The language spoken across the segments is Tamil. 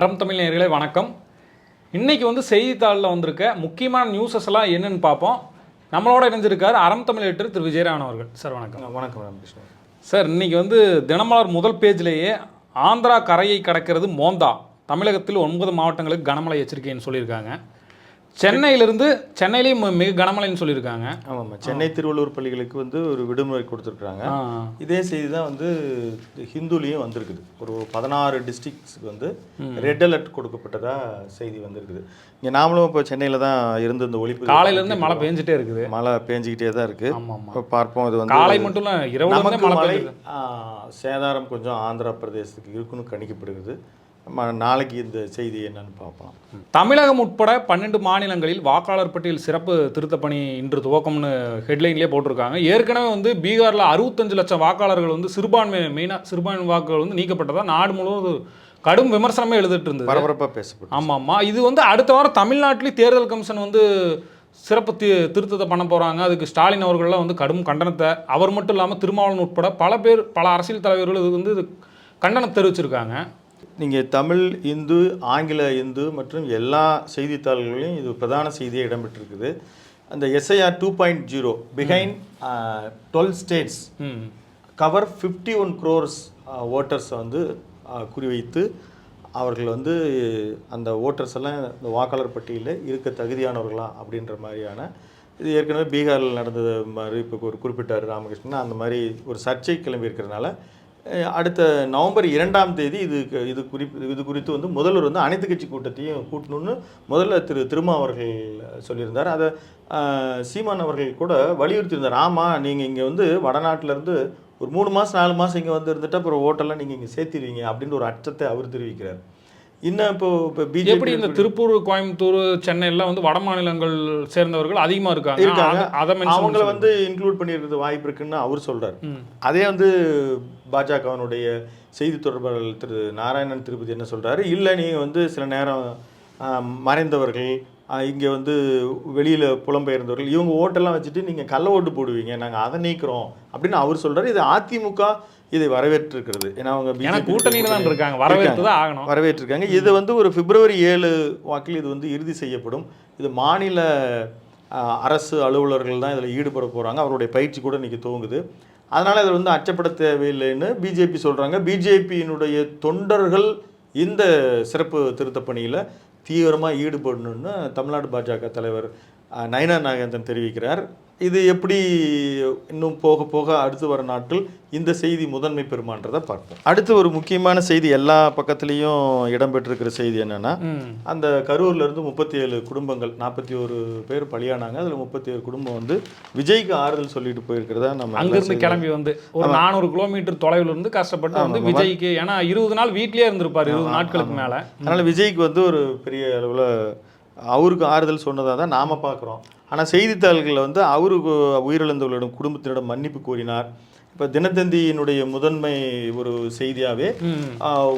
அறம் தமிழ் நேயர்களே வணக்கம். இன்னைக்கு வந்து செய்தித்தாளில் வந்திருக்க முக்கியமான நியூஸஸ் எல்லாம் என்னன்னு பார்ப்போம். நம்மளோட இணைஞ்சிருக்காரு அறம் தமிழ் எடிட்டர் திரு. விஜயராமன் அவர்கள். சார் வணக்கம். வணக்கம் ராமகிருஷ்ணன். சார் இன்னைக்கு வந்து தினமலர் முதல் பேஜ்லேயே ஆந்திரா கரையை கடக்கிறது மோந்தா. தமிழகத்தில் ஒன்பது மாவட்டங்களுக்கு கனமழை எச்சரிக்கைன்னு சொல்லியிருக்காங்க. சென்னையிலிருந்து சென்னையிலேயும் மிக கனமழைன்னு சொல்லியிருக்காங்க. ஆமாம்மா. சென்னை திருவள்ளூர் பள்ளிகளுக்கு வந்து ஒரு விடுமுறை கொடுத்துருக்குறாங்க. இதே செய்தி தான் வந்து ஹிந்துலேயும் வந்திருக்குது. ஒரு பதினாறு டிஸ்ட்ரிக்ட்ஸுக்கு வந்து ரெட் அலர்ட் கொடுக்கப்பட்டதா செய்தி வந்திருக்குது. இங்கே நாமளும் இப்போ சென்னையில் தான் இருந்து இந்த ஒளிப்பு காலையிலேருந்து மழை பெஞ்சிட்டே இருக்குது. மழை பேஞ்சிக்கிட்டே தான் இருக்குது ஆமாம் ஆமாம் இப்போ பார்ப்போம் இது வந்து காலை மட்டும் இல்லை நமக்கு மழை சேதாரம் கொஞ்சம் ஆந்திர பிரதேசத்துக்கு இருக்குன்னு கணிக்கப்படுகிறது. நம்ம நாளைக்கு இந்த செய்தி என்னன்னு பார்ப்போம். தமிழகம் உட்பட பன்னெண்டு மாநிலங்களில் வாக்காளர் பட்டியல் சிறப்பு திருத்தப் பணி இன்று துவக்கம்னு ஹெட்லைன்லேயே போட்டிருக்காங்க. ஏற்கனவே வந்து பீகாரில் அறுபத்தஞ்சு லட்சம் வாக்காளர்கள் வந்து சிறுபான்மை மெயினாக சிறுபான்மை வாக்குகள் வந்து நீக்கப்பட்டதா? நாடு முழுவதும் கடும் விமர்சனமே எழுதிட்டு இருந்தது. பரபரப்பாக பேசப்படும் ஆமாம் ஆமாம் இது வந்து அடுத்த வாரம் தமிழ்நாட்டிலேயும் தேர்தல் கமிஷன் வந்து சிறப்பு தி திருத்தத்தை பண்ண போகிறாங்க அதுக்கு ஸ்டாலின் அவர்கள்லாம் வந்து கடும் கண்டனத்தை. அவர் மட்டும் இல்லாமல் திருமாவளவன் உட்பட பல பேர் பல அரசியல் தலைவர்கள் இது வந்து கண்டனம் தெரிவிச்சிருக்காங்க. நீங்கள் தமிழ் இந்து ஆங்கில இந்து மற்றும் எல்லா செய்தித்தாள்களையும் இது பிரதான செய்தியாக இடம்பெற்றிருக்குது. அந்த SIR two point zero behind twelve states cover fifty one crores ஓட்டர்ஸை வந்து குறிவைத்து அவர்கள் வந்து அந்த ஓட்டர்ஸ் எல்லாம் இந்த வாக்காளர் பட்டியலில் இருக்க தகுதியானவர்களா அப்படின்ற மாதிரியான இது ஏற்கனவே பீகாரில் நடந்தது மாதிரி இப்போ ஒரு குறிப்பிட்டார் ராமகிருஷ்ணன். அந்த மாதிரி ஒரு சர்ச்சை கிளம்பி இருக்கிறனால அஹ், அடுத்த நவம்பர் இரண்டாம் தேதி இது இது குறிப்பு இது குறித்து வந்து முதல்வர் வந்து அனைத்து கட்சி கூட்டத்தையும் கூட்டணும்னு முதல்ல திரு திருமா அவர்கள் சொல்லியிருந்தார். அதை சீமான் அவர்கள் கூட வலியுறுத்தியிருந்தார். ஆமாம் நீங்கள் இங்கே வந்து வடநாட்டிலேருந்து ஒரு மூணு மாதம் நாலு மாதம் இங்கே வந்து இருந்துட்டு அப்புறம் ஓட்டெல்லாம் நீங்கள் இங்கே சேர்த்திருவீங்க அப்படின்ற ஒரு அச்சத்தை அவர் தெரிவிக்கிறார். இன்னும் இப்போ இப்போ எப்படி இந்த பிஜேபி திருப்பூர் கோயம்புத்தூர் சென்னை எல்லாம் வந்து வட மாநிலங்கள் சேர்ந்தவர்கள் அதிகமா இருக்காங்க. இருக்காங்க. அத- அவங்கள வந்து இன்க்ளூட் பண்ணியிருக்கிறது வாய்ப்பு இருக்குன்னு அவர் சொல்றார். ம். அதே வந்து பாஜகவினுடைய செய்தி தொடர்பாளர் திரு நாராயணன் திருப்பதி என்ன சொல்றாரு? இல்லை நீங்கள் வந்து சில நேரம் மறைந்தவர்கள் இங்கே வந்து வெளியில் புலம்பெயர்ந்தவர்கள் இவங்க ஓட்டெல்லாம் வச்சுட்டு நீங்கள் கள்ள ஓட்டு போடுவீங்க நாங்கள் அதை நீக்கிறோம் அப்படின்னு அவர் சொல்றாரு. இது அதிமுக இதை வரவேற்றிருக்கிறது. ஏன்னா அவங்க கூட்டணியில தான் இருக்காங்க. வரவேற்று தான் ஆகணும். வரவேற்றிருக்காங்க. இது வந்து ஒரு பிப்ரவரி ஏழு வாக்கில் இது வந்து இறுதி செய்யப்படும். இது மாநில அரசு அலுவலர்கள் தான் இதில் ஈடுபட போகிறாங்க அவருடைய பயிற்சி கூட இன்றைக்கி துவங்குது. அதனால் இதை வந்து அச்சப்பட தேவையில்லைன்னு பிஜேபி சொல்கிறாங்க பிஜேபியினுடைய தொண்டர்கள் இந்த சிறப்பு திருத்தப் பணியில் தீவிரமாக ஈடுபடணும்னு தமிழ்நாடு பாஜக தலைவர் நயனா நாகேந்திரன் தெரிவிக்கிறார். இது எப்படி இன்னும் போக போக அடுத்து வர நாட்கள் இந்த செய்தி முதன்மை பெறுமான்றதை பார்ப்போம். அடுத்து ஒரு முக்கியமான செய்தி எல்லா பக்கத்துலேயும் இடம்பெற்றிருக்கிற செய்தி என்னன்னா. அந்த கரூர்ல இருந்து முப்பத்தி ஏழு குடும்பங்கள் நாற்பத்தி ஒரு பேர் பலியானாங்க. அதில் முப்பத்தி ஏழு குடும்பம் வந்து விஜய்க்கு ஆறுதல் சொல்லிட்டு போயிருக்கிறதா நம்ம அங்கிருந்து கிளம்பி வந்து ஒரு நானூறு கிலோமீட்டர் தொலைவில் இருந்து கஷ்டப்பட்டு வந்து விஜய்க்கு ஏன்னா இருபது நாள் வீட்லயே இருந்திருப்பாரு இருபது நாட்களுக்கு மேல. அதனால் விஜய்க்கு வந்து ஒரு பெரிய அளவில் அவருக்கு ஆறுதல் சொன்னதாக தான் நாம் பார்க்குறோம். ஆனால் செய்தித்தாள்களில் வந்து அவருக்கு உயிரிழந்தவர்களிடம் குடும்பத்தினரிடம் மன்னிப்பு கோரினார் இப்போ தினத்தந்தியினுடைய முதன்மை ஒரு செய்தியாகவே.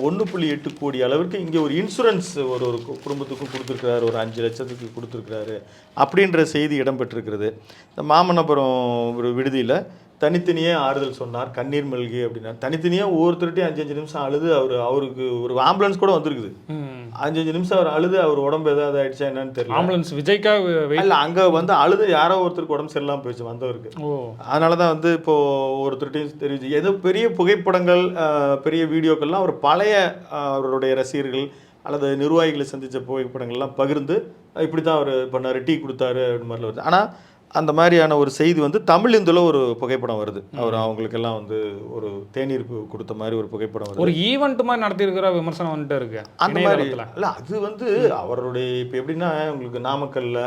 ஒன்று புள்ளி எட்டு கோடி அளவிற்கு இங்கே ஒரு இன்சூரன்ஸ் ஒரு ஒரு குடும்பத்துக்கும் கொடுத்துருக்கிறாரு ஒரு அஞ்சு லட்சத்துக்கு கொடுத்துருக்கிறாரு அப்படின்ற செய்தி இடம்பெற்றிருக்கிறது இந்த மாமல்லபுரம் ஒரு விடுதியில் தனித்தனியே ஆறுதல் சொன்னார் கண்ணீர் மல்கி அப்படின்னார். தனித்தனியாக ஒவ்வொருத்தருட்டையும் அஞ்சு அஞ்சு நிமிஷம் அழுது அவர் அவருக்கு ஒரு ஆம்புலன்ஸ் கூட வந்திருக்குது. ம். அஞ்சு அஞ்சு நிமிஷம் அவர் அழுது அவர் உடம்பு ஏதாவது ஆயிடுச்சா என்னன்னு தெரியல. ஆம்புலன்ஸ் விஜய்க்கா இல்ல அங்க வந்து அழுது யாரோ ஒருத்தருக்கு உடம்பு சரியில்லாம போயிடுச்சு வந்தவருக்கு. அதனால தான் வந்து இப்போ ஒருத்தர்கிட்டையும் தெரிவிச்சு ஏதோ பெரிய புகைப்படங்கள் பெரிய வீடியோக்கள்லாம் அவர் பழைய அவருடைய ரசிகர்கள் அல்லது நிர்வாகிகளை சந்திச்ச புகைப்படங்கள்லாம் பகிர்ந்து இப்படி தான் அவர் பண்ணார் டீ கொடுத்தாரு அப்படின்னு மாதிரிலாம் வருது. ஆனால் அந்த மாதிரியான ஒரு செய்தி வந்து தமிழ் இந்துல ஒரு புகைப்படம் வருது. அவர் அவங்களுக்கெல்லாம் வந்து ஒரு தேநீர் கொடுத்த மாதிரி ஒரு புகைப்படம் வருது. ஒரு ஈவெண்ட் மாதிரி நடத்தியிருக்கிற விமர்சனம் வந்துட்டு இருக்கு. அந்த மாதிரி. இல்ல அது வந்து அவருடைய இப்போ எப்படின்னா உங்களுக்கு நாமக்கல்ல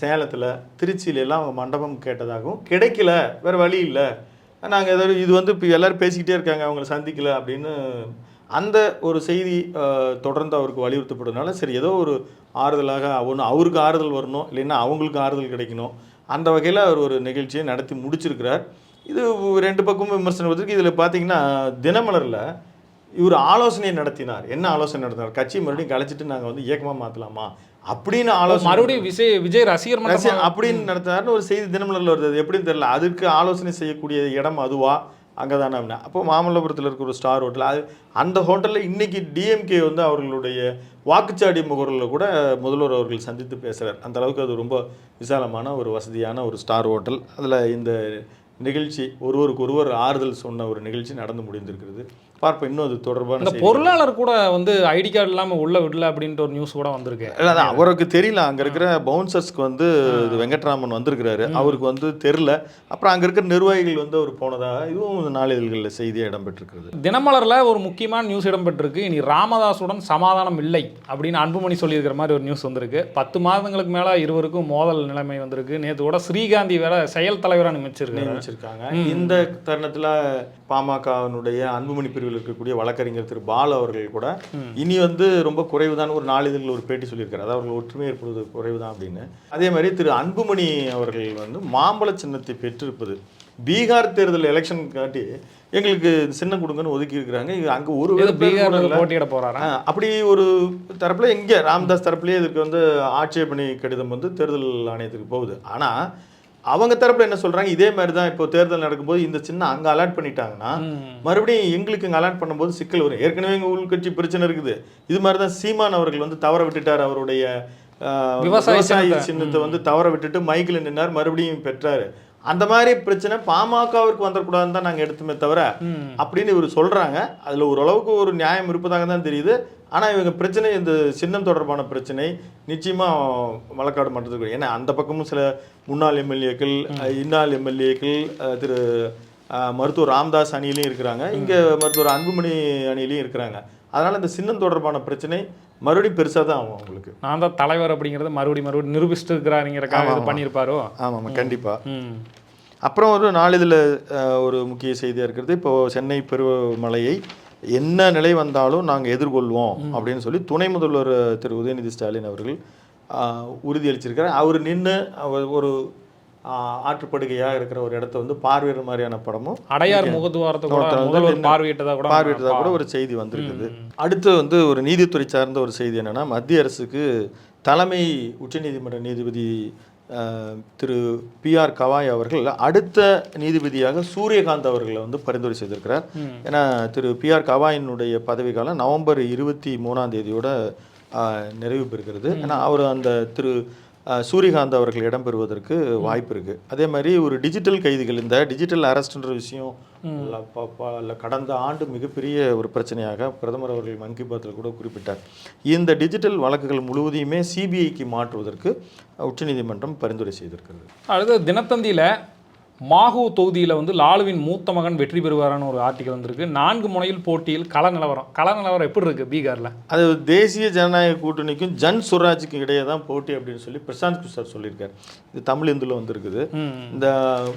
சேலத்துல திருச்சியில எல்லாம் அவங்க மண்டபம் கேட்டதாகவும் கிடைக்கல வேற வழி இல்லை. நாங்கள் ஏதாவது இது வந்து இப்போ எல்லாரும் பேசிக்கிட்டே இருக்காங்க அவங்கள சந்திக்கல அப்படின்னு. அந்த ஒரு செய்தி தொடர்ந்து அவருக்கு வலியுறுத்தப்படுறதுனால சரி ஏதோ ஒரு ஆறுதலாக ஒன்று அவருக்கு ஆறுதல் வரணும் இல்லைன்னா அவங்களுக்கு ஆறுதல் கிடைக்கணும். அந்த வகையில் அவர் ஒரு நிகழ்ச்சியை நடத்தி முடிச்சிருக்கிறார். இது ரெண்டு பக்கமும் விமர்சனம் வந்திருக்கு. இதில் பார்த்தீங்கன்னா தினமலரில் இவர் ஆலோசனை நடத்தினார். என்ன ஆலோசனை நடத்தினார்? கட்சி மறுபடியும் கலைச்சிட்டு நாங்கள் வந்து இயக்கமாக மாற்றலாமா அப்படின்னு ஆலோசனை மறுபடியும் விஜய் விஜய் ரசிகர் மன்றம்? அப்படின்னு நடத்தினார்னு ஒரு செய்தி தினமலரில் வருது. அது எப்படின்னு தெரியல. அதுக்கு ஆலோசனை செய்யக்கூடிய இடம் அதுவா? அங்கே தானே அப்படின்னா. அப்போ மாமல்லபுரத்தில் இருக்கிற ஒரு ஸ்டார் ஹோட்டல் அது அந்த ஹோட்டலில் இன்றைக்கி டிஎம்கே வந்து அவர்களுடைய வாக்குச்சாடி முகரில் கூட முதல்வர் அவர்கள் சந்தித்து பேசுகிறார் அந்த அளவுக்கு அது ரொம்ப விசாலமான ஒரு வசதியான ஒரு ஸ்டார் ஹோட்டல். அதில் இந்த நிகழ்ச்சி ஒருவருக்கு ஒருவர் ஆறுதல் சொன்ன ஒரு நிகழ்ச்சி நடந்து முடிந்திருக்கிறது. பார்ப்போம் இன்னும் அது தொடர்பான இந்த. பொருளாளர் கூட வந்து ஐடி கார்டு இல்லாம உள்ள விடல அப்படின்ட்டு ஒரு நியூஸ் கூட வந்திருக்கு. இல்ல அதான் அவருக்கு தெரியல. அங்க இருக்கிற பவுன்சர்ஸ்க்கு வந்து வெங்கட்ராமன் வந்திருக்கிறாரு. அவருக்கு வந்து தெரியல. அப்புறம் அங்க இருக்கிற நிர்வாகிகள் வந்து அவர் போனதா இதுவும் நாளிதழ்களில் செய்தியாக இடம்பெற்றிருக்கிறது. தினமலர்ல ஒரு முக்கியமான நியூஸ் இடம்பெற்றிருக்கு. இனி ராமதாசுடன் சமாதானம் இல்லை அப்படின்னு அன்புமணி சொல்லியிருக்கிற மாதிரி ஒரு நியூஸ் வந்திருக்கு. பத்து மாதங்களுக்கு மேல இருவருக்கும் மோதல் நிலைமை வந்திருக்கு. நேத்து கூட ஸ்ரீகாந்தி வேற செயல் தலைவரா நியமிச்சிருக்காரு. நியமிச்சிருக்காங்க. இந்த தருணத்துல பாமகவினுடைய அன்புமணி பிரிவில் இருக்கக்கூடிய வழக்கறிஞர் திரு பால் அவர்கள் கூட இனி வந்து ரொம்ப குறைவுதான் ஒரு நாளிதழில் ஒரு பேட்டி சொல்லியிருக்காரு. அதாவது அவர்கள் ஒற்றுமை ஏற்படுவது குறைவுதான் அப்படின்னு. அதே மாதிரி திரு அன்புமணி அவர்கள் வந்து மாம்பழ சின்னத்தை பெற்றிருப்பது. பீகார் தேர்தல் எலெக்ஷன் காட்டி எங்களுக்கு சின்னம் கொடுங்கன்னு ஒதுக்கி இருக்கிறாங்க. அங்க ஒரு இல்ல. போட்டியிட போறாரா? ஆ, அப்படி ஒரு தரப்புல இங்க ராமதாஸ் தரப்புலயே இதுக்கு வந்து ஆட்சேபணி கடிதம் வந்து தேர்தல் ஆணையத்துக்கு போகுது. ஆனா அவங்க தரப்புல என்ன சொல்றாங்க? இதே மாதிரி தான் இப்போ தேர்தல் நடக்கும்போது இந்த சின்ன அங்க அலாட் பண்ணிட்டாங்கன்னா மறுபடியும் எங்களுக்கு இங்க அலாட் பண்ணும்போது சிக்கல் வரும். ஏற்கனவே எங்க உள்கட்சி பிரச்சனை இருக்குது. இது மாதிரி தான் சீமான் அவர்கள் வந்து தவற விட்டுட்டார் அவருடைய விவசாய. சின்னத்தை. வந்து தவற விட்டுட்டு மைக்கில் நின்னார். மறுபடியும் பெற்றாரு. அந்த மாதிரி பிரச்சனை பாமகவிற்கு வந்துடக்கூடாதுன்னு தான் நாங்க எடுத்துமே தவிர அப்படின்னு இவர் சொல்றாங்க. அதுல ஓரளவுக்கு ஒரு நியாயம் இருப்பதாக தான் தெரியுது. ஆனா இவங்க பிரச்சனை இந்த சின்னம் தொடர்பான பிரச்சனை நிச்சயமா வழக்காடு மன்றத்துக்கு ஏன்னா அந்த பக்கமும் சில முன்னாள் எம்எல்ஏக்கள் இன்னாள் எம்எல்ஏக்கள் திரு மருத்துவர் ராம்தாஸ் அணியிலையும் இருக்கிறாங்க. இங்க மருத்துவர் அன்புமணி அணியிலையும் இருக்கிறாங்க. அதனால இந்த சின்னம் தொடர்பான பிரச்சனை மறுபடியும் பெருசா தான் ஆகும் அவங்களுக்கு. நான் தான் தலைவர் அப்படிங்கறத மறுபடியும் மறுபடியும் நிரூபிச்சுட்டு இருக்கிறாருங்கிறக்காக இது பண்ணியிருப்பாரோ? ஆமாம் கண்டிப்பா. ம். அப்புறம் ஒரு நாளிதழில் ஒரு முக்கிய செய்தியாக இருக்கிறது. இப்போ சென்னை பருவமழையை என்ன நிலை வந்தாலும் நாங்கள் எதிர்கொள்வோம் அப்படின்னு சொல்லி துணை முதல்வர் திரு உதயநிதி ஸ்டாலின் அவர்கள் ஆஹ், உறுதியளிச்சிருக்காரு அவர் நின்று ஒரு ஆற்றுப்படுகையாக இருக்கிற ஒரு இடத்த வந்து பார்வையிடுற மாதிரியான படமும் அடையார் முகத்துவாரத்தை கூட தோட்டத்தை வந்து முதல்வர் நின்னு பார்வையிட்டதா கூட பார்வையிட்டதா கூட ஒரு செய்தி வந்திருக்குது. அடுத்து வந்து ஒரு நீதித்துறை சார்ந்த ஒரு செய்தி என்னன்னா மத்திய அரசுக்கு தலைமை உச்சநீதிமன்ற நீதிபதி திரு பி ஆர் கவாய் அவர்கள் அடுத்த நீதிபதியாக சூரியகாந்த் அவர்களை வந்து பரிந்துரை செய்திருக்கிறார். ஏன்னா திரு பி ஆர் கவாயினுடைய பதவிக்காலம் நவம்பர் இருபத்தி மூணாம் தேதியோட நிறைவு பெறுகிறது. ஏன்னா அவர் அந்த திரு சூரியகாந்த் அவர்கள் இடம்பெறுவதற்கு வாய்ப்பு இருக்கு. அதே மாதிரி ஒரு டிஜிட்டல் கைதிகள் இந்த டிஜிட்டல் அரெஸ்ட்ன்ற விஷயம் கடந்த ஆண்டு மிகப்பெரிய ஒரு பிரச்சனையாக பிரதமர் அவர்கள் மன் கி பாத்தில் கூட குறிப்பிட்டார். இந்த டிஜிட்டல் வழக்குகள் முழுவதையுமே சிபிஐக்கு மாற்றுவதற்கு உச்சநீதிமன்றம் பரிந்துரை செய்திருக்கிறது. அடுத்து தினத்தந்தியில மாஹூ தொகுதியில வந்து லாலுவின் மூத்த மகன் வெற்றி பெறுவாரான்னு ஒரு ஆர்டிகல் வந்திருக்கு. நான்கு முனையில் போட்டியில் கள நிலவரம். கள நிலவரம் எப்படி இருக்கு பீகார்ல? அது தேசிய ஜனநாயக கூட்டணிக்கும் ஜன் சுராஜுக்கும் இடையே தான் போட்டி அப்படின்னு சொல்லி பிரசாந்த் கிஷோர் சொல்லியிருக்காரு. இது தமிழ் இந்துல வந்திருக்குது. இந்த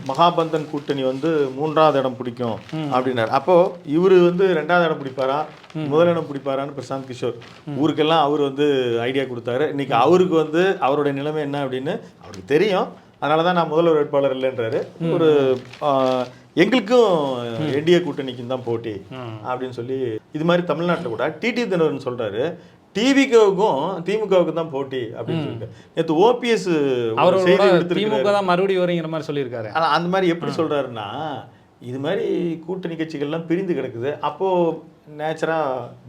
மகாபந்தன் கூட்டணி வந்து மூன்றாவது இடம் பிடிக்கும் அப்படின்னாரு. அப்போ இவரு வந்து ரெண்டாவது இடம் பிடிப்பாரா? முதல் இடம் பிடிப்பாரான்னு பிரசாந்த் கிஷோர். ஊருக்கெல்லாம் அவர் வந்து ஐடியா கொடுத்தாரு. இன்னைக்கு அவருக்கு வந்து அவருடைய நிலைமை என்ன அப்படின்னு அவருக்கு தெரியும். அதனால தான் நான் முதல்வர் வேட்பாளர் இல்லைன்றாரு. ஒரு எங்களுக்கும் என்டிஏ கூட்டணிக்கும் தான் போட்டி அப்படின்னு சொல்லி இது மாதிரி தமிழ்நாட்டில் கூட டிடி தினகரன் சொல்றாரு. டிவிகவுக்கும் திமுகவுக்கும் தான் போட்டி அப்படின்னு சொல்லிட்டு. நேற்று ஓபிஎஸ் செய்தி திமுக தான் மறுபடியும் வருங்கிற மாதிரி சொல்லியிருக்காரு. ஆனா அந்த மாதிரி எப்படி சொல்றாருன்னா இது மாதிரி கூட்டணி கட்சிகள்லாம் பிரிந்து கிடக்குது. அப்போ நேச்சரா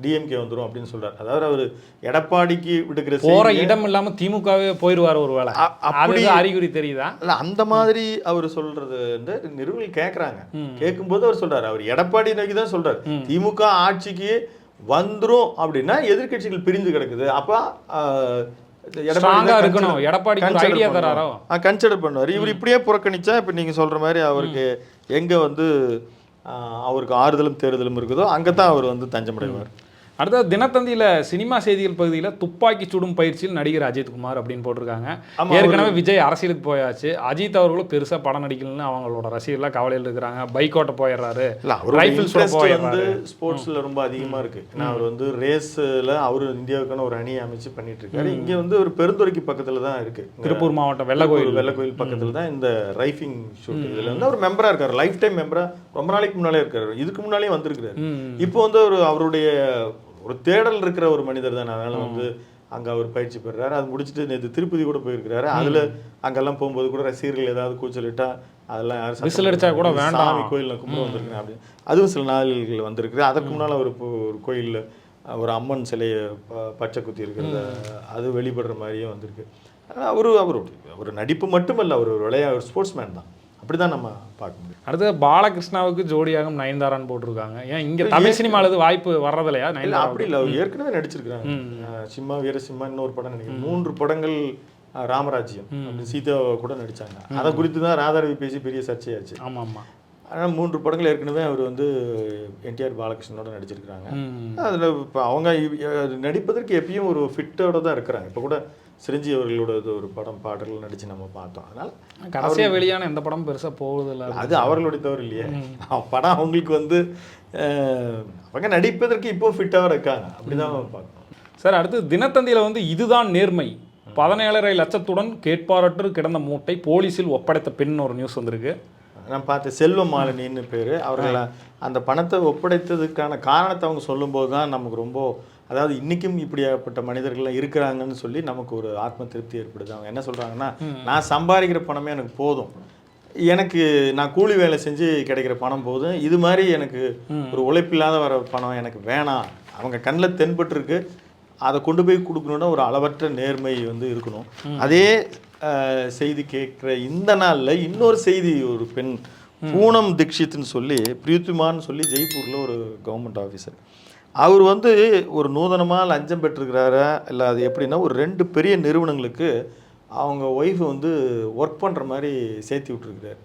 டிஎம்கே வந்துரும் அப்படின்னு சொல்றாரு. அதாவது அவர் எடப்பாடிக்கு விடுக்கிற செய்தியை- இடம் இல்லாம திமுகவே போயிருவாரு ஒரு வேலை அப்படி அறிகுறி தெரியுதா? இல்ல அந்த மாதிரி அவர் சொல்றது வந்து நிறுவனம் கேட்குறாங்க கேட்கும்போது அவர் சொல்றாரு. அவர் எடப்பாடி நோக்கி தான் சொல்றாரு. திமுக ஆட்சிக்கு வந்துரும் அப்படின்னா எதிர்க்கட்சிகள் பிரிந்து கிடக்குது. அப்ப எடப்பாடி இருக்கணும். consider idea. தராரோ? கன்சிடர் பண்ணுவார். இவர் இப்படியே புறக்கணிச்சா இப்போ நீங்க சொல்ற மாதிரி அவருக்கு எங்க வந்து அவருக்கு ஆறுதலும் தேறுதலும் இருக்குதோ அங்கே தான் அவர் வந்து தஞ்சமடைவார். அடுத்தது தினத்தந்தியில சினிமா செய்திகள் பகுதியில் துப்பாக்கி சுடும் பயிற்சியில் நடிகர் அஜித்குமார் அப்படின்னு போட்டிருக்காங்க. ஏற்கனவே விஜய் அரசியலுக்கு போயாச்சு. அஜித் அவர்களும் பெருசா படம் நடிக்கலன்னு அவங்களோட ரசிகர்லாம் கவலையில் இருக்கிறாங்க. பைக் ஓட்ட போயிடுறாரு. வந்து ஸ்போர்ட்ஸ்ல ரொம்ப அதிகமா இருக்கு. ஏன்னா அவர் வந்து ரேஸ்ல அவரு இந்தியாவுக்கான ஒரு அணியை அமைச்சு பண்ணிட்டு இருக்காரு இங்க வந்து ஒரு பெருந்துறைக்கு பக்கத்துல தான் இருக்கு. திருப்பூர் மாவட்டம் வெள்ளக்கோயில் வெள்ள கோயில் பக்கத்துல தான் இந்த ரைஃபிங் ஷூட். இதுல வந்து அவர் மெம்பரா இருக்காரு. லைஃப் டைம் மெம்பரா ரொம்ப நாளைக்கு முன்னாலே இருக்காரு இதுக்கு முன்னாலே வந்திருக்காரு ம். இப்போ வந்து ஒரு அவருடைய ஒரு தேடல் இருக்கிற ஒரு மனிதர் தானே. அதனால வந்து அங்கே அவர் பயிற்சி பெறுறாரு. அது முடிச்சுட்டு நேற்று திருப்பதி கூட போயிருக்கிறாரு. அதில் அங்கெல்லாம் போகும்போது கூட ரசிகர்கள் ஏதாவது கூச்சலிட்டா அதெல்லாம் யாரும் விசில் அடிச்சா கூட. வேண்டாம். கோயிலில் கும்பிட வந்திருக்கிறேன் அப்படின்னு. அதுவும் சில நாள்கள் வந்திருக்கு அதற்கு முன்னால் அவர் ஒரு கோயிலில் ஒரு அம்மன் சிலையை பச்சை குத்தி இருக்கிறத அது வெளிப்படுற மாதிரியே வந்திருக்கு. அவர் அவர் ஒரு நடிப்பு மட்டுமல்ல. அவர் ஒரு விளையா ஒரு ஸ்போர்ட்ஸ் மேன் தான். அப்படி தான் நம்ம பார்க்க முடியும். அடுத்து பாலகிருஷ்ணாவுக்கு ஜோடியாகும் நயன்தாரான்னு போட்டிருக்காங்க. ஏன் இங்க தமிழ் சினிமால இது வாய்ப்பு வர்றதில்லையா இல்ல நயன்தாரா அப்படி இல்லை ஏற்கனவே நடிச்சிருக்கிறாங்க சிம்மா வீரசிம்மா இன்னொரு படம் நினைக்கிறேன். மூன்று படங்கள் ராமராஜ்யம் சீதா கூட நடிச்சாங்க. அதை குறித்து தான் ராதாரவி பேசி பெரிய சர்ச்சையாச்சு. ஆமா ஆமா. ஆனால் மூன்று படங்கள் ஏற்கனவே அவர் வந்து என்டிஆர் பாலகிருஷ்ணனோட நடிச்சிருக்கிறாங்க. அதில் இப்போ அவங்க நடிப்பதற்கு எப்பயும் ஒரு ஃபிட்டோட தான் இருக்கிறாங்க. இப்போ கூட சிரஞ்சீவி அவர்களோட ஒரு படம் பாடல்கள் நடிச்சு நம்ம பார்த்தோம். அதனால் கடைசியா வெளியான எந்த படம் பெருசா போகுது இல்ல? அது அவர்களுடைய தவறு இல்லையே. படம் அவங்களுக்கு வந்து அவங்க நடிப்பதற்கு இப்போ ஃபிட்டாக இருக்காங்க. அப்படிதான் பார்க்கணும். சார் அடுத்து தினத்தந்தியில வந்து இதுதான் நேர்மை. பதினேழரை லட்சத்துடன் கேட்பாரற்று கிடந்த மூட்டை போலீசில் ஒப்படைத்த பெண் ஒரு நியூஸ் வந்திருக்கு. நான் பார்த்தேன் செல்வ மாலினின்னு பேர். அவர்களை அந்த பணத்தை ஒப்படைத்ததுக்கான காரணத்தை அவங்க சொல்லும்போது தான் நமக்கு ரொம்ப அதாவது இன்றைக்கும் இப்படியாப்பட்ட மனிதர்கள்லாம் இருக்கிறாங்கன்னு சொல்லி நமக்கு ஒரு ஆத்ம திருப்தி ஏற்படுது. அவங்க என்ன சொல்கிறாங்கன்னா நான் சம்பாதிக்கிற பணமே எனக்கு போதும். எனக்கு நான் கூலி வேலை செஞ்சு கிடைக்கிற பணம் போதும். இது மாதிரி எனக்கு ஒரு உழைப்பில்லாத வர பணம் எனக்கு வேணாம். அவங்க கண்ணில் தென்பட்டிருக்கு. அதை கொண்டு போய் கொடுக்கணுன்னா ஒரு அளவற்ற நேர்மை வந்து இருக்கணும். அதே செய்தி கேட்குற இந்த நாளில் இன்னொரு செய்தி ஒரு பெண் பூனம் தீக்ஷித்னு சொல்லி பிரியுத்திமான்னு சொல்லி ஜெய்ப்பூரில் ஒரு கவர்மெண்ட் ஆஃபீஸர் அவர் வந்து ஒரு நூதனமாக லஞ்சம் பெற்றிருக்கிறாரா? இல்லை அது எப்படின்னா ஒரு ரெண்டு பெரிய நிறுவனங்களுக்கு அவங்க ஒய்ஃப் வந்து ஒர்க் பண்ணுற மாதிரி சேர்த்து விட்டுருக்கிறார்.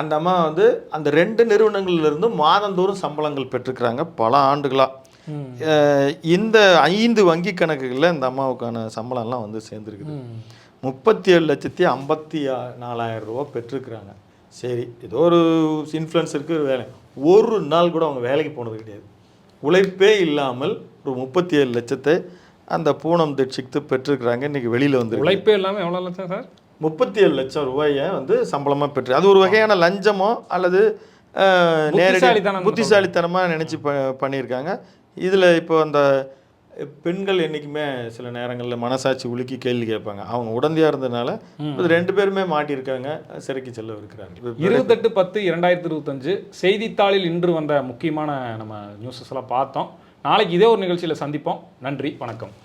அந்த அம்மா வந்து அந்த ரெண்டு நிறுவனங்கள்ல இருந்து மாதந்தோறும் சம்பளங்கள் பெற்றிருக்கிறாங்க பல ஆண்டுகளாக இந்த ஐந்து வங்கி கணக்குகளில் இந்த அம்மாவுக்கான சம்பளம்லாம் வந்து சேர்ந்துருக்குது. முப்பத்தி ஏழு லட்சத்தி ஐம்பத்தி நாலாயிரம் ரூபா பெற்றிருக்கிறாங்க. சரி ஏதோ ஒரு இன்ஃப்ளூயன்ஸருக்கு ஒரு வேலை. ஒரு நாள் கூட அவங்க வேலைக்கு போனது கிடையாது. உழைப்பே இல்லாமல் ஒரு முப்பத்தி ஏழு லட்சத்தை அந்த பூனம் தீட்சித்து பெற்றிருக்கிறாங்க. இன்னைக்கு வெளியில் வந்து உழைப்பே இல்லாம எவ்வளவு லட்சம் சார்? முப்பத்தி ஏழு லட்சம் ரூபாயை வந்து சம்பளமாக பெற்று அது ஒரு வகையான லஞ்சமோ அல்லது நேரடி புத்திசாலித்தனம் புத்திசாலித்தனமாக நினச்சி ப பண்ணியிருக்காங்க. இதில் இப்போ அந்த பெண்கள் என்றைக்குமே சில நேரங்களில் மனசாட்சி உலுக்கி கேள்வி கேட்பாங்க. அவங்க உடந்தையாக இருந்ததுனால ரெண்டு பேருமே மாட்டியிருக்காங்க. சிறைக்கு செல்ல இருக்கிறாங்க. இருபத்தெட்டு பத்து இரண்டாயிரத்தி இருபத்தஞ்சு செய்தித்தாளில் இன்று வந்த முக்கியமான நம்ம நியூஸஸ் எல்லாம் பார்த்தோம். நாளைக்கு இதே ஒரு நிகழ்ச்சியில் சந்திப்போம். நன்றி. வணக்கம்.